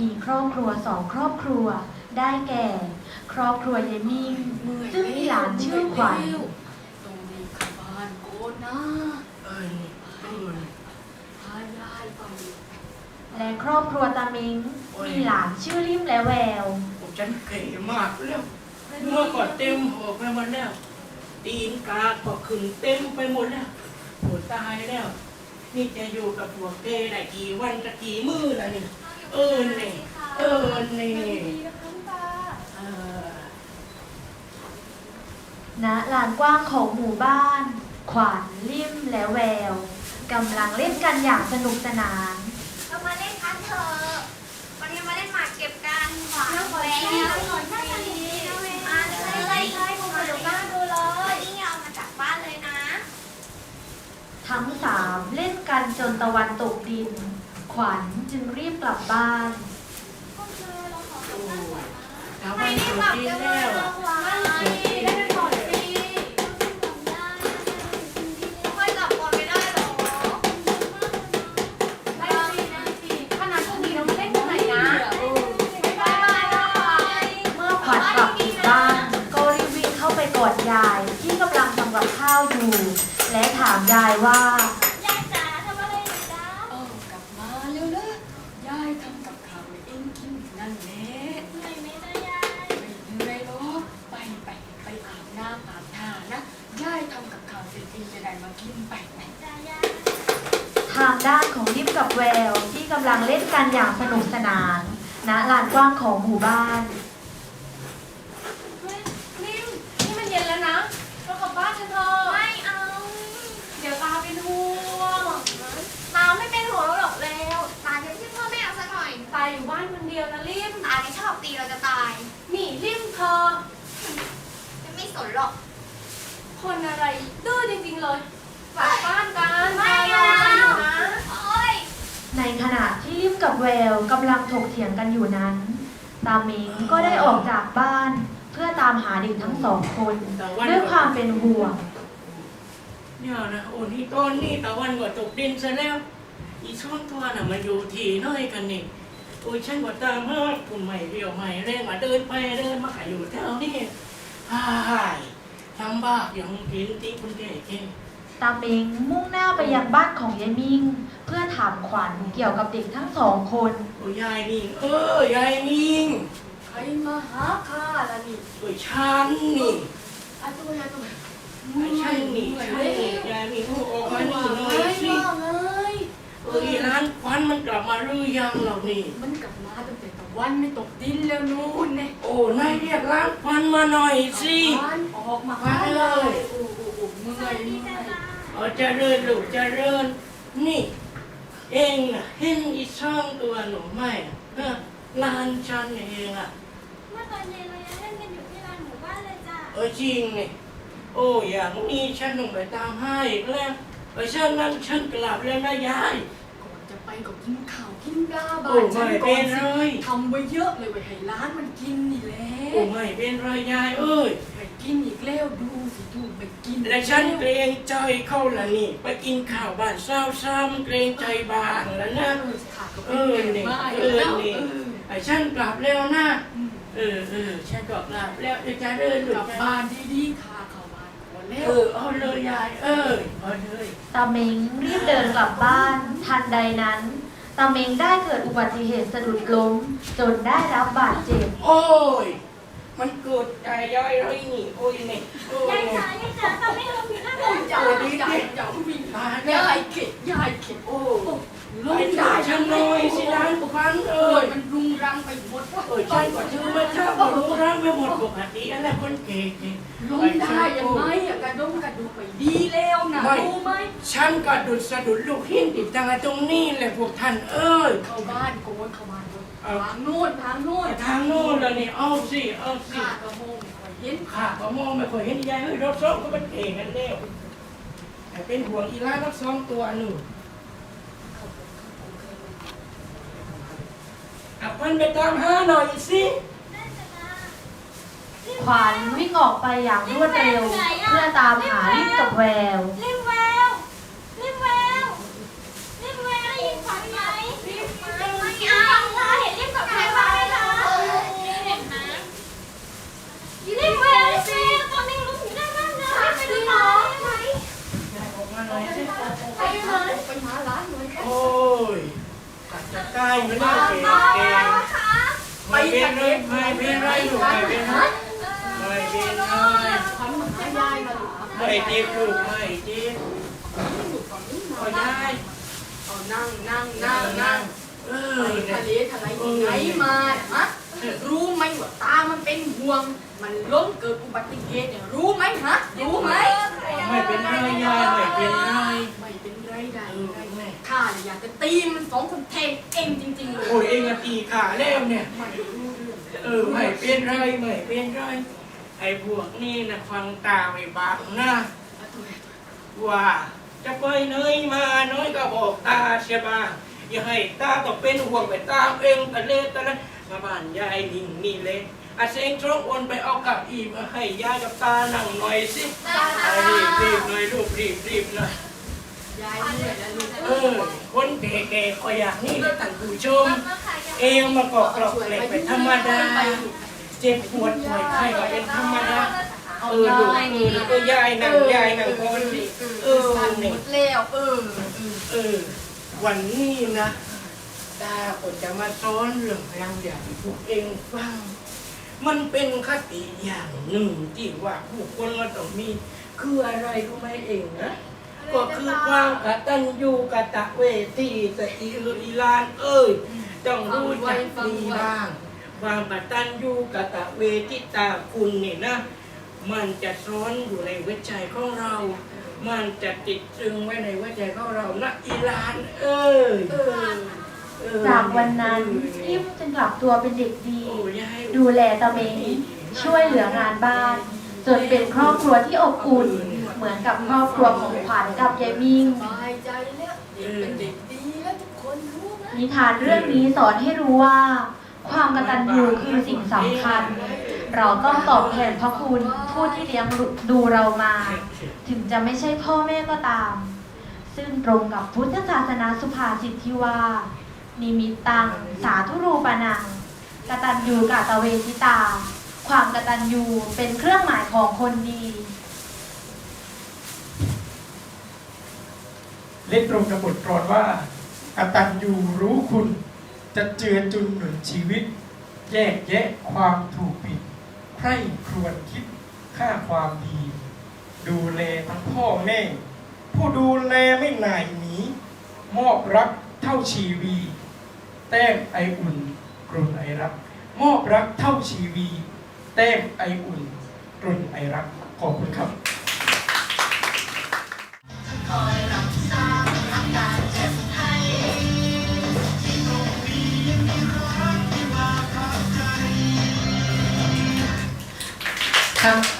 มีครอบครัวสองครอบครัว ได้แก่ ครอบครัวยายมิ่งซึ่งมีหลานชื่อขวัญตรงนี้เข้าบ้านโกนนะเอ้ยนี่เอ้ยพายายไปและครอบครัวตามิงมีหลานชื่อริมและแววผมฉันเก๋มากแล้วเมื่อก่อนเต็มหอกไปหมดแล้ว ตีนกาก็ขึ้นเต็มไปหมดแล้วโหตายแล้ว นี่จะอยู่กับพวกเกย์ได้กี่วันจะกี่มื้อละนี่ เออนี่เออนี่ณลานกว้างของหมู่บ้าน ขวัญริมและแววกำลังเล่นกันอย่างสนุกสนาน เรามาเล่นกันเถอะวันนี้มาเล่นหมากเก็บกันหวานแล้วมาเลยใช่ผมมาดูบ้านดูเลยนี่เอามาจากบ้านเลยนะ ทั้งสามเล่นกันจนตะวันตกดิน ขวัญจึงรีบกลับบ้านโอ้แต่วันสุดที่แล้วอะสุดที่แล้วค่อยกลับก่อนไม่ได้หรอขนาดพวกนี้เราไม่เล่นตรงไหนนะไม่ได้หรอกเมื่อขวัญกลับถึงบ้าน ก็รีบวิ่งเข้าไปกอดยายที่กำลังทำกับข้าวอยู่ และถามยายว่าทำอะไรอยู่จ๊ะ เออกลับมาเร็วเลยยายทำกับข้าวให้เองกินนั่นแหละ เหนื่อยไหมจ๊ะยาย ไม่เหนื่อยหรอกไปไปไปอาบน้ำอาบท่านะยายทำกับข้าวเสร็จเองจะได้มากินไปไป จ้ะยาย ทางด้านของริบ กับแววที่กำลังเล่นกันอย่างสนุกสนานณลานกว้างของหมู่บ้าน เฮ้ยนิ่มนี่มันเย็นแล้วนะ เรากลับบ้านกันเถอะ ไม่เอา เดี๋ยวตาเป็นห่วงตาไม่เป็นหัวเราหรอกแล้วตาจะไม่ใช่พ่อแม่เอาซะหน่อย ตายอยู่บ้านคนเดียวนะลิมตาที่ชอบตีเราจะตาย นี่ลิมเธอ จะไม่สนหรอก คนอะไรดื้อจริงๆเลยกลับบ้านกันไม่รอเอากันอยู่นะโอ๊ย ในขณะที่ริมกับแววกำลังถกเถียงกันอยู่นั้น ตามิงก็ได้ออกจากบ้านเพื่อตามหาเด็กทั้งสองคนด้วยความเป็นห่วง เนี่ยนะโอ้นี่ต้นนี่ตะวันก็ตกดินซะแล้ว อีช่องตัวน่ะมาอยู่ทีน้อยกันนี่โอ้ยฉันก็ตามหากคุณใหม่เรียวใหม่เร่งมาเดินไปเดินมาอยู่แถวนี้ฮ่ายทำบ้าอย่างกินที่คุณเก๋ๆ ตามิงมุ่งหน้าไปยังบ้านของยายมิงเพื่อถามขวัญเกี่ยวกับเด็กทั้งสองคน โอ้ยายมิงเออยายมิงใครมาหาข้าล่ะนี่โอ้ยฉันนี่อาตัวยาตัวไอ้ฉันนี่ฉันนี่ยายมิงออกมานี่หน่อยสิว่าไงเอ้ยร้านควันมันกลับมาหรือยังเรานี่มันกลับมาตั้งแต่ตะวันไม่ตกดินแล้วนู่นเนี่ยโอ้นายเรียกร้านควันมาหน่อยสิวันออกมาไปเลยโอ้โหเมื่อยเมื่อยเอเจะเริญลูกเจะเริญ นี่เองนะเห็นอีช่องตัวหนูไหมเออลานฉันเองอะเมื่อตอนเย็นเรายังเล่นกันอยู่ที่ลานหมู่บ้านเลยจ้ะเออจริงนี่โอ้อย่างนี้ฉันต้องไปตามให้อีกแล้วเออฉันนั้นฉันกลับแล้วนะยาย ก่อนจะไปก็กินข้าวกินปลาบ้าโอ้นฉันไม่ก่เป็นนสิเลยทำไว้เยอะเลยไว้ให้ร้านมันกินนี่แหละ โอ้ไม่เป็นไรยายเอ้ย กินอีกแล้วดูสิดูไม่กินและฉันเกรงใจเขาละนี่ ไปกินข้าวบ้านเศร้าซ้ำเกรงใจบ้างแล้วนะ ขาดก็เอเป็นอแก่นี่มากเออแล้วนี่เออไอ้ฉันกลับแล้วนะอืมเออเออฉันก็กลับแล้วเดี๋ยวจะเดินกลูลักบจะบ้านดีๆค่ะเข้าบ้านก่อนแล้ว เออเอาเลยยาย เออเอาเลย ตาเมงรีบเดินกลับบ้าน ทันใดนั้น ตาเมงได้เกิดอุบัติเหตุสะดุดล้ม จนได้รับบาดเจ็บ โอ้ย มันเกิดใจย่อยเลยนี่โอ้ยนี่โอ้ยยายนี่จ๋ายายจ๋าทำให้เราผิดนะโอ้ยยายยายยายวิ่งตายยาแล้วยเข็ดยายเข็ดโอ้โอ้ไปจ่ายฉันหน่อยสิร้านควันเอ้เอ้ยยมันรุงรังไปหมดว่าเออฉันก็ชื่อว่าเจ้าก็รู้ร่างไปหมดปกติอะไรคนเก่งลงได้ยังไงอะกระดงกระดูกไปดีแล้วนะรู้ไหมฉันก็ดุดสะดุดลูกหินติดตาตรงนี้แหละพวกท่านเอ้ยเข้าบ้านโกนเข้าบ้าน โกนทางโน้นทางโน้นทางโน้นแล้วนี่เอาสิเอาสิข้ากระโมงคอยเห็นข้าก็มองไม่ค่อยเห็นยายเฮ้ยรถซ้อมก็มันเก่งกันแล้วแต่เป็นห่วงอีล่ารถซ้อมตัวหนึ่งเอาพันไปตามหาหน่อยสิขวัญวิ่งออกไปอย่างรวดเร็ว เพื่อตามหาลิบกับแวว รีบ ไม่ได้เก่งเก่งไม่เป็นไรไม่เป็นไรลูกไม่เป็นไรไม่เป็นไรทำให้ยายมาไม่จ็บลูกไม่จ็บพอยายเอานั่งนั่งนั่งนั่งเออทะเลทลายยังไงมาฮะรู้ไหมว่าตามันเป็นห่วง มันล้มเกิดอุบัติเหตุเนี่ยรู้ไหมฮะรู้ไหมไม่เป็นไรยายไม่เป็นไรได้ เออแม่ ข้า เนี่ยอยากจะตีมันสองคนแทงเองจริงๆเลยโอ้ยเองอะตีขาแล้วเนี่ย ไม่รู้เรื่องเออไม่เป็นไรไม่เป็นไร ไอ้พวกนี่นะฟังตาไม่บางนะ ว่าจะไปเนยมาน้อยก็บอกตาใช่ปะอย่าให้ตาต้องเป็นห่วงไปตามเองตะเลตะเลมาบ้านยายนิ่งนี่เลยอาเซงตรงวนไปเอากับอีมาให้ยายกับตานั่งหน่อยสิไอ้รีบรีบหน่อยลูกรีบรีบหน่อยยาย เหนื่อยแล้วลูกเออคนแก่ๆก็อยากนี่เลยท่านผู้ชม เองมาเกาะกรอกเหล็กเป็นธรรมดา เจ็บปวดป่วยไข้ก็เป็นธรรมดา เออลูกเออแล้วก็ยายนั่งยายนั่งคนเออเนี่ยแล้วเออเออ วันนี้นะตาก็จะมาสอนเรื่องราวอย่างที่พวกเองฟังมันเป็นคติอย่างหนึ่งที่ว่าผู้คนเราต้องมี คืออะไรรู้ไหมเองนะ ก็คือความกตัญญูกตเวทีสติลุลีลานเอ้ยต้องรู้จักดีบ้าง ความกตัญญูกตเวทิตาคุณเนี่ยนะ มันจะซ้อนอยู่ในหัวใจของเรา มันจะติดตรึงไว้ในหัวใจของเรานะอีลานเอ้ยเออเออจากวันนั้นนิ่มจึงกลับตัวเป็นเด็กดีโอ้ยายดูแลตาเมงช่วยเหลืองานบ้าน จนเป็นครอบครัวที่อบอุ่น เหมือนกับครอบครัวของขวัญกับยายมิ่ง สบายใจแล้วเด็กเป็นเด็กดีแล้วทุกคนรู้ไหมนิทานเรื่องนี้สอนให้รู้ว่า ความกตัญญูคือสิ่งสำคัญ เราต้องตอบแทนพระคุณผู้ที่เลี้ยงดูเรามา ถึงจะไม่ใช่พ่อแม่ก็ตาม ซึ่งตรงกับพุทธศาสนาสุภาษิตที่ว่า นิมิตตัง สาธุรูปนังกตัญญูกาตเวทิตา ความกตัญญูเป็นเครื่องหมายของคนดี เล่นตรงกับบทกลอนว่ากตัญญูรู้คุณ จะเจือจุนหนุนชีวิต แยกแยะความถูกผิดใคร่ครวญคิดค่าความดี ดูแลทั้งพ่อแม่ ผู้ดูแลไม่หน่ายหนีมอบรักเท่าชีวี แต้มไออุ่นกลุ่นไอรัก มอบรักเท่าชีวี แต้มไออุ่นกลุ่นไอรักขอบคุณครับ ครับถ้าเรื่อง